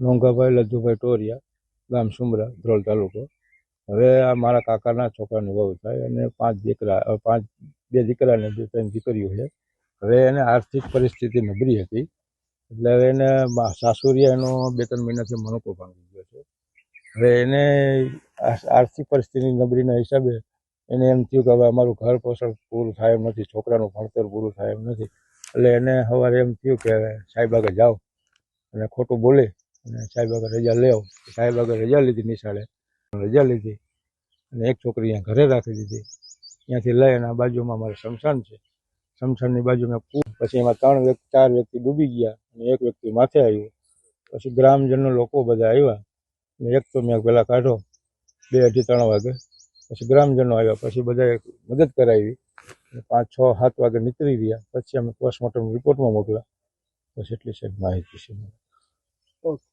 નોંઘાભાઈ લજ્જુભાઈ ટોરિયા, ગામ સુમરા, ધ્રોલ તાલુકો. હવે આ મારા કાકાના છોકરાની વહુ થાય અને પાંચ દીકરા પાંચ, બે દીકરા ને બે ત્રણ દીકરીઓ છે, હવે એને આર્થિક પરિસ્થિતિ નબળી હતી. એટલે હવે એને સાસુરિયા એનો બે ત્રણ મહિનાથી મણકો ભાંગી ગયો છે. હવે એને આર્થિક પરિસ્થિતિ નબળીના હિસાબે એને એમ થયું કે હવે અમારું ઘર પોષણ પૂરું થાય એમ નથી, છોકરાનું ભણતર પૂરું થાય એમ નથી. એટલે એને સવારે એમ થયું કે સાહેબ આગળ જાઓ અને ખોટું બોલે. અને સાહેબ આગળ રજા લેવો. સાહેબ આગળ રજા લીધી નિશાળે. રજા લીધી અને એક છોકરી અહીંયા ઘરે રાખી દીધી. ત્યાંથી લઈ અને આ બાજુમાં મારે શમશાન છે. શમશાનની બાજુમાં કૂપ પછી એમાં ત્રણ વ્યક્તિ ચાર વ્યક્તિ ડૂબી ગયા અને એક વ્યક્તિ માથે આવ્યું. પછી ગ્રામજનો લોકો બધા આવ્યા અને એક તો મેં પહેલાં કાઢો બે અઢી ત્રણ વાગે. પછી ગ્રામજનો આવ્યા. પછી બધાએ મદદ કરાવી. પાંચ, છ, સાત વાગે નીકળી રહ્યા પછી અમે પોસ્ટમોર્ટમ રિપોર્ટમાં મોકલા બસ એટલી સાહેબ માહિતી છે ઓકે.